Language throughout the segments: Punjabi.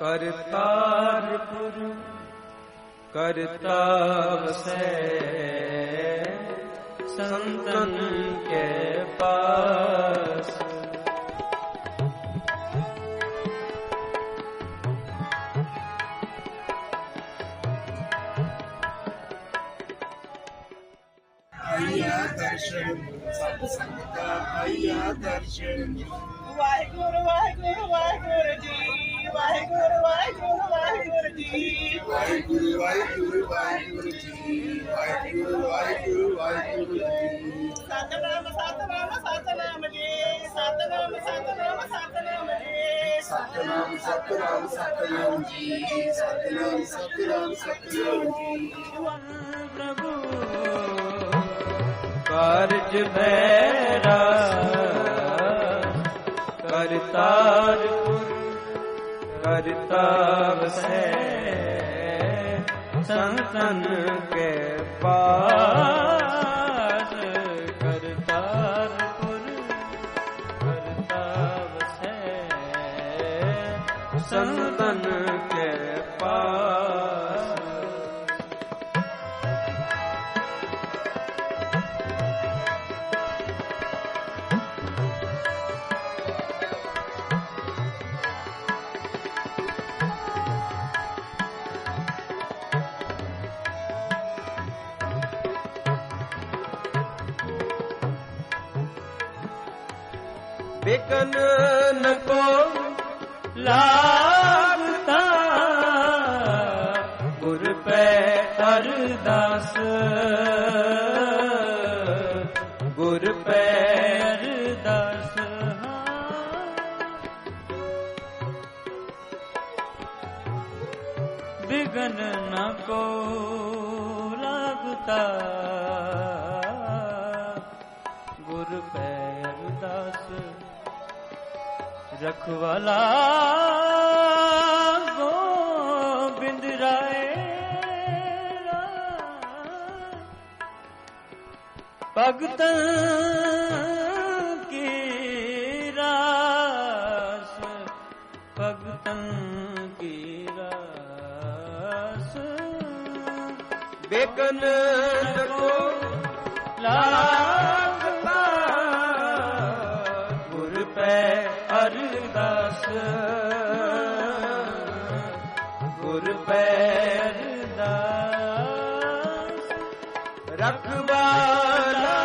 ਕਰਤਾਰਪੁਰ ਕਰਤਾ ਵਸੈ ਸੰਤਨ ਕੇ ਪਾਸ। ਆਇਆ ਦਰਸ਼ਨ ਸਤ ਸੰਗਤ ਆਇਆ ਦਰਸ਼ਨ। ਵਾਹਿਗੁਰੂ ਵਾਹਿਗੁਰੂ ਵਾਹਿਗੁਰੂ ਜੀ ਵਾਹਿਗੁਰੂ ਵਾਹਿਗੁਰੂ ਵਾਹਿਗੁਰੂ ਜੀ ਵਾਹਿਗੁਰੂ ਵਾਹਿਗੁਰੂ ਵਾਹਿਗੁਰੂ ਜੀ ਵਾਹਿਗੁਰੂ ਵਾਹਿਗੁਰੂ ਵਾਹਿਗੁਰੂ ਜੀ ਸਤਨਾਮ ਸਤਨਾਮ ਸਤਨਾਮ ਜੀ ਸਤਨਾਮ ਸਤਨਾਮ ਸਤਨਾਮ ਜੀ। ਸਤਨਾਮ ਸਤਨਾਮ ਸਤਨਾਮ ਜੀ ਸਤਨਾਮ ਸਤਨਾਮ ਸਤਨਾਮ ਜੀ। ਪ੍ਰਭੂ ਕਾਰਜ ਬੈਰਾ ਕਰਤਾ ਵਸੈ। ਸੰਤਨ ਕੇ ਪਾਸ ਕਰਤਾਰਪੁਰ ਕਰਤਾ ਵਸੈ ਸੰਤਨ ਕੇ ਪਾਸ ਬਿਕਨ ਨ ਕੋ ਲਾਗਤਾ। ਗੁਰ ਪੈ ਅਰਦਾਸ। ਗੁਰ ਪੈ ਅਰਦਾਸ। ਬਿਗਨ ਨ ਕੋ ਲਾਗਤਾ। ਗੁਰ ਪੈ ਰਖਵਾਲਾ ਗੋਬਿੰਦ ਰਾਏ ਭਗਤਨ ਕੀ ਰਾਸ ਭਗਤਨ ਕੀ ਰਾਸ। ਬੇਕਨ ਕੋ ਲਾਗਤਾ ਗੁਰ ਪੈ ਅਰਦਾਸ ਰਖਵਾਲਾ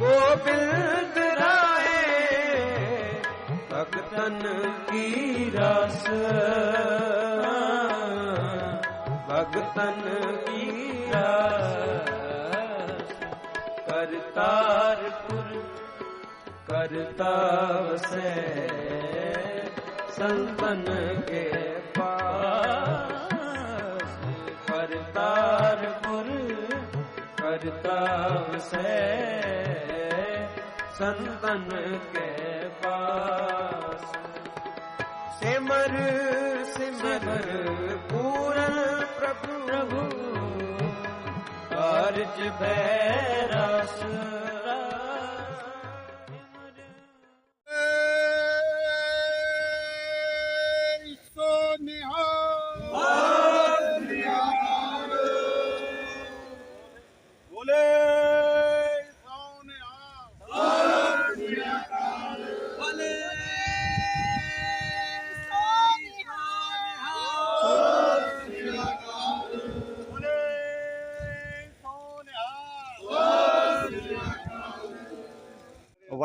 ਗੋਬਿੰਦ ਰਾਏ, ਭਗਤਨ ਕੀ ਰਸ? ਭਗਤਨ ਕੀ ਰਸ? ਕਰਤਾਰਪੁਰ ਕਰਤਾ ਵਸੈ ਸੰਤਨ ਕੇ ਕਰਤਾਰਪੁਰ ਕਰਤਾ ਵਸੈ ਸੰਤਨ ਕੇ ਪਾਸ। ਸਿਮਰ ਸਿਮਰ ਪੂਰਨ ਪ੍ਰਭੂ ਪ੍ਰਭੂ ਕਾਰਜ ਬੈਰਸ ਸੋ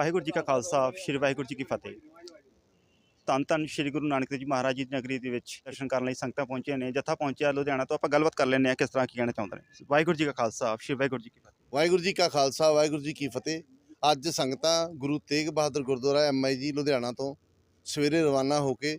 ਵਾਹਿਗੁਰੂ ਜੀ ਕਾ ਖਾਲਸਾ, ਸ੍ਰੀ ਵਾਹਿਗੁਰੂ ਜੀ ਕੀ ਫਤਿਹ। ਧੰਨ ਧੰਨ ਸ੍ਰੀ ਗੁਰੂ ਨਾਨਕ ਦੇਵ ਜੀ ਮਹਾਰਾਜ ਜੀ ਦੀ ਨਗਰੀ ਦੇ ਵਿੱਚ ਦਰਸ਼ਨ ਕਰਨ ਲਈ ਸੰਗਤਾਂ ਪਹੁੰਚੀਆਂ ਨੇ। ਜਥਾ ਪਹੁੰਚਿਆ ਲੁਧਿਆਣਾ ਤੋਂ। ਆਪਾਂ ਗੱਲਬਾਤ ਕਰ ਲੈਂਦੇ ਹਾਂ ਕਿਸ ਤਰ੍ਹਾਂ ਕੀ ਕਹਿਣਾ ਚਾਹੁੰਦੇ ਨੇ। ਵਾਹਿਗੁਰੂ ਜੀ ਕਾ ਖਾਲਸਾ, ਸ੍ਰੀ ਵਾਹਿਗੁਰੂ ਜੀ ਕੀ ਫਤਿਹ। ਵਾਹਿਗੁਰੂ ਜੀ ਕਾ ਖਾਲਸਾ, ਵਾਹਿਗੁਰੂ ਜੀ ਕੀ ਫਤਿਹ। ਅੱਜ ਸੰਗਤਾਂ ਗੁਰੂ ਤੇਗ ਬਹਾਦਰ ਗੁਰਦੁਆਰਾ ਐਮਆਈ ਜੀ ਲੁਧਿਆਣਾ ਤੋਂ ਸਵੇਰੇ ਰਵਾਨਾ ਹੋ ਕੇ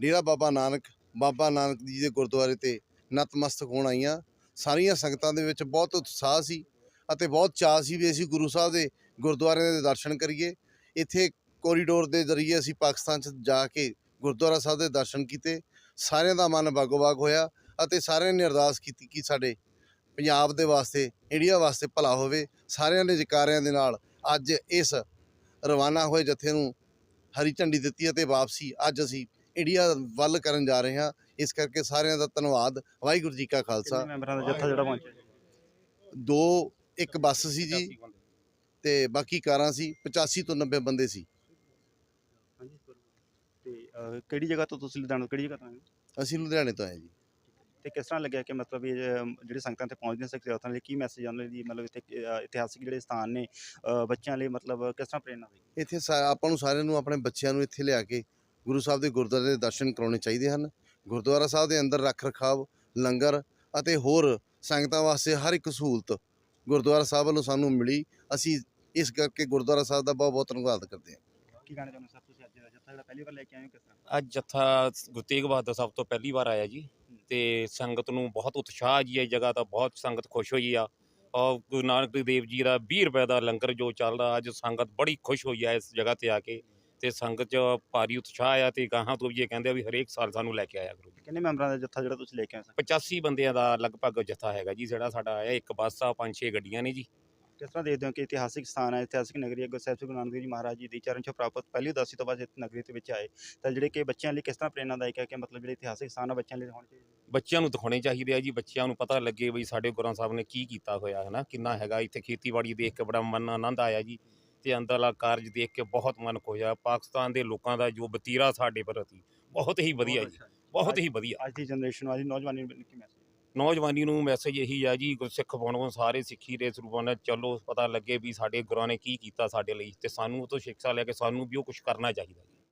ਡੇਰਾ ਬਾਬਾ ਨਾਨਕ ਬਾਬਾ ਨਾਨਕ ਜੀ ਦੇ ਗੁਰਦੁਆਰੇ ਤੇ ਨਤਮਸਤਕ ਹੋਣ ਆਈਆਂ। ਸਾਰੀਆਂ ਸੰਗਤਾਂ ਦੇ ਵਿੱਚ ਬਹੁਤ ਉਤਸ਼ਾਹ ਸੀ ਅਤੇ ਬਹੁਤ ਚਾਅ ਸੀ ਵੀ ਅਸੀਂ ਗੁਰੂ ਸਾਹਿਬ ਦੇ ਗੁਰਦੁਆਰੇ ਦੇ ਦਰਸ਼ਨ ਕਰੀਏ। ਇੱਥੇ ਕੋਰੀਡੋਰ ਦੇ ਜ਼ਰੀਏ ਅਸੀਂ ਪਾਕਿਸਤਾਨ 'ਚ ਜਾ ਕੇ ਗੁਰਦੁਆਰਾ ਸਾਹਿਬ ਦੇ ਦਰਸ਼ਨ ਕੀਤੇ। ਸਾਰਿਆਂ ਦਾ ਮਨ ਬਾਗੋ-ਬਾਗ ਹੋਇਆ ਅਤੇ ਸਾਰਿਆਂ ਨੇ ਅਰਦਾਸ ਕੀਤੀ ਕਿ ਸਾਡੇ ਪੰਜਾਬ ਦੇ ਵਾਸਤੇ ਇੰਡੀਆ ਵਾਸਤੇ ਭਲਾ ਹੋਵੇ। ਸਾਰਿਆਂ ਨੇ ਜਕਾਰਿਆਂ ਦੇ ਨਾਲ ਅੱਜ ਇਸ ਰਵਾਨਾ ਹੋਏ ਜਥੇ ਨੂੰ ਹਰੀ ਝੰਡੀ ਦਿੱਤੀ ਅਤੇ ਵਾਪਸੀ ਅੱਜ ਅਸੀਂ ਇੰਡੀਆ ਵੱਲ ਕਰਨ ਜਾ ਰਹੇ ਹਾਂ। ਇਸ ਕਰਕੇ ਸਾਰਿਆਂ ਦਾ ਧੰਨਵਾਦ। ਵਾਹਿਗੁਰੂ ਜੀ ਕਾ ਖਾਲਸਾ। ਮੈਂਬਰਾਂ ਦਾ ਜੱਥਾ ਜਿਹੜਾ ਪਹੁੰਚਿਆ ਜੀ? ਦੋ ਇੱਕ ਬੱਸ ਸੀ ਜੀ। ਤੇ ਬਾਕੀ ਕਾਰਾਂ ਸੀ 85 ਤੋਂ 90 ਬੰਦੇ ਸੀ। ਹਾਂਜੀ ਤੇ ਅਹ, ਕਿਹੜੀ ਜਗ੍ਹਾ ਤੋਂ ਤੁਸੀਂ ਲੁਧਿਆਣਾ ਤੋਂ ਕਿਹੜੀ ਜਗ੍ਹਾ ਤੋਂ ਆਏ ਹੋ? ਅਸੀਂ ਲੁਧਿਆਣੇ ਤੋਂ ਆਏ ਜੀ। ਤੇ ਕਿਸ ਤਰ੍ਹਾਂ ਲੱਗਿਆ ਕਿ ਮਤਲਬ ਇਹ ਜਿਹੜੇ ਸੰਗਤਾਂ ਤੇ ਪਹੁੰਚਦੀਆਂ ਸਿੱਖ ਜਥਿਆਂ ਲਈ ਕੀ ਮੈਸੇਜ ਆਉਣ ਲਈ ਮਤਲਬ ਇੱਥੇ ਅਹ, ਇਤਿਹਾਸਿਕ ਜਿਹੜੇ ਸਥਾਨ ਨੇ ਅਹ, ਬੱਚਿਆਂ ਲਈ ਮਤਲਬ ਕਿਸ ਤਰ੍ਹਾਂ ਪ੍ਰੇਰਨਾ ਹੋਈ? ਇੱਥੇ ਸਾ- ਆਪਾਂ ਨੂੰ ਸਾਰਿਆਂ ਨੂੰ ਆਪਣੇ ਬੱਚਿਆਂ ਨੂੰ ਇੱਥੇ ਲਿਆ ਕੇ ਗੁਰੂ ਸਾਹਿਬ ਦੇ ਗੁਰਦੁਆਰੇ ਦੇ ਦਰਸ਼ਨ ਕਰਾਉਣੇ ਚਾਹੀਦੇ ਹਨ। ਗੁਰਦੁਆਰਾ ਸਾਹਿਬ ਦੇ ਅੰਦਰ ਰੱਖ ਰਖਾਵ ਲੰਗਰ ਅਤੇ ਹੋਰ ਸੰਗਤਾਂ ਵਾਸਤੇ ਹਰ ਇੱਕ ਸਹੂਲਤ ਗੁਰਦੁਆਰਾ ਸਾਹਿਬ ਵੱਲੋਂ ਸਾਨੂੰ ਮਿਲੀ। ਅਸੀਂ ਇਸ ਕਰਕੇ ਗੁਰਦੁਆਰਾ ਸਾਹਿਬ ਦਾ ਬਹੁਤ ਬਹੁਤ ਧੰਨਵਾਦ ਕਰਦੇ ਹਾਂ। ਕੀ ਕਹਿਣਾ ਚਾਹੁੰਦੇ ਸਰ ਤੁਸੀਂ ਅੱਜ ਦਾ ਜੱਥਾ ਜਿਹੜਾ ਪਹਿਲੀ ਵਾਰ ਲੈ ਕੇ ਆਏ ਹੋ ਕਿਸ ਤਰ੍ਹਾਂ? ਅੱਜ ਜੱਥਾ ਗੁਰੂ ਤੇਗ ਬਹਾਦਰ ਸਾਹਿਬ ਤੋਂ ਪਹਿਲੀ ਵਾਰ ਆਇਆ ਜੀ ਤੇ ਸੰਗਤ ਨੂੰ ਬਹੁਤ ਉਤਸ਼ਾਹ ਜੀ ਇਹ ਜਗ੍ਹਾ ਤਾਂ ਬਹੁਤ ਸੰਗਤ ਖੁਸ਼ ਹੋਈ ਆ। ਔਰ ਗੁਰੂ ਨਾਨਕ ਦੇਵ ਜੀ ਦਾ 20 ਰੁਪਏ ਦਾ ਲੰਗਰ ਜੋ ਚੱਲਦਾ ਅੱਜ ਸੰਗਤ ਬੜੀ ਖੁਸ਼ ਹੋਈ ਆ ਇਸ ਜਗ੍ਹਾ ਤੇ ਆ ਕੇ ਤੇ ਸੰਗਤ 'ਚ ਭਾਰੀ ਉਤਸ਼ਾਹ ਆ ਤੇ ਗਾਹਾਂ ਤੋਂ ਵੀ ਇਹ ਕਹਿੰਦੇ ਆ ਵੀ ਹਰੇਕ ਸਾਲ ਸਾਨੂੰ ਲੈ ਕੇ ਆਇਆ ਗੁਰੂ ਜੀ ਕਿੰਨੇ ਮੈਂਬਰਾਂ ਦਾ ਜੱਥਾ ਜਿਹੜਾ ਤੁਸੀਂ ਲੈ ਕੇ ਆਏ ਸਰ? 85 ਬੰਦਿਆਂ ਦਾ ਲਗਭਗ ਜੱਥਾ ਹੈਗਾ ਜੀ ਜਿਹੜਾ ਸਾਡਾ ਆਇਆ ਇੱਕ ਬੱਸ ਆ ਪੰਜ ਛੇ ਗੱਡੀਆਂ ਨੇ ਜੀ। ਕਿਸ ਤਰ੍ਹਾਂ ਦੇਖਦੇ ਹੋ ਕਿ ਇਤਿਹਾਸਿਕ ਸਥਾਨ ਹੈ ਇਤਿਹਾਸਿਕ ਨਗਰੀ ਹੈ ਗੁਰੂ ਸਾਹਿਬ ਸ੍ਰੀ ਗੁਰੂ ਨਾਨਕ ਦੇਵ ਜੀ ਮਹਾਰਾਜ ਜੀ ਦੀ ਚਰਨ ਛੋਹ ਪ੍ਰਾਪਤ ਪਹਿਲੀ ਉਦਾਸੀ ਤੋਂ ਬਾਅਦ ਇਸ ਨਗਰੀ ਦੇ ਵਿੱਚ ਆਏ। ਤਾਂ ਜਿਹੜੇ ਕਿ ਬੱਚਿਆਂ ਲਈ ਕਿਸ ਤਰ੍ਹਾਂ ਪ੍ਰੇਰਨਾਦਾਇਕ ਹੈ ਕਿ ਮਤਲਬ ਜਿਹੜੇ ਇਤਿਹਾਸਿਕ ਸਥਾਨ ਆ ਬੱਚਿਆਂ ਲਈ ਹੋਣੇ ਚਾਹੀਦੇ ਬੱਚਿਆਂ ਨੂੰ ਦਿਖਾਉਣੇ ਚਾਹੀਦੇ ਆ ਜੀ। ਬੱਚਿਆਂ ਨੂੰ ਪਤਾ ਲੱਗੇ ਵੀ ਸਾਡੇ ਗੁਰਾਂ ਸਾਹਿਬ ਨੇ ਕੀ ਕੀਤਾ ਹੋਇਆ ਹੈ ਨਾ ਕਿੰਨਾ ਹੈਗਾ ਇੱਥੇ ਖੇਤੀਬਾੜੀ ਦੇਖ ਕੇ ਬੜਾ ਮਨ ਆਨੰਦ ਆਇਆ ਜੀ ਤੇ ਅੰਦਰਲਾ ਕਾਰਜ ਦੇਖ ਕੇ ਬਹੁਤ ਮਨ ਖੁਸ਼ ਹੋਇਆ ਪਾਕਿਸਤਾਨ ਦੇ ਲੋਕਾਂ ਦਾ ਜੋ ਵਤੀਰਾ ਸਾਡੇ ਪ੍ਰਤੀ ਬਹੁਤ ਹੀ ਵਧੀਆ ਜੀ ਬਹੁਤ ਹੀ ਵਧੀਆ। ਅੱਜ ਦੀ ਜਨਰੇਸ਼ਨ ਦੀ ਨੌਜਵਾਨੀ ਨੂੰ ਕੀ ਮੈਸੇਜ ਨੌਜਵਾਨੀ ਨੂੰ ਮੈਸੇਜ ਇਹੀ ਆ ਜੀ, ਗੁਰਸਿੱਖ ਬਣੋ, ਸਾਰੇ ਸਿੱਖੀ ਦੇ ਸਰੂਪਾਂ ਨਾਲ ਚੱਲੋ ਪਤਾ ਲੱਗੇ ਵੀ ਸਾਡੇ ਗੁਰਾਂ ਨੇ ਕੀ ਕੀਤਾ ਸਾਡੇ ਲਈ ਤੇ ਸਾਨੂੰ ਉਹ ਤੋਂ ਸਿੱਖਿਆ ਲੈ ਕੇ ਸਾਨੂੰ ਵੀ ਉਹ ਕੁਝ ਕਰਨਾ ਚਾਹੀਦਾ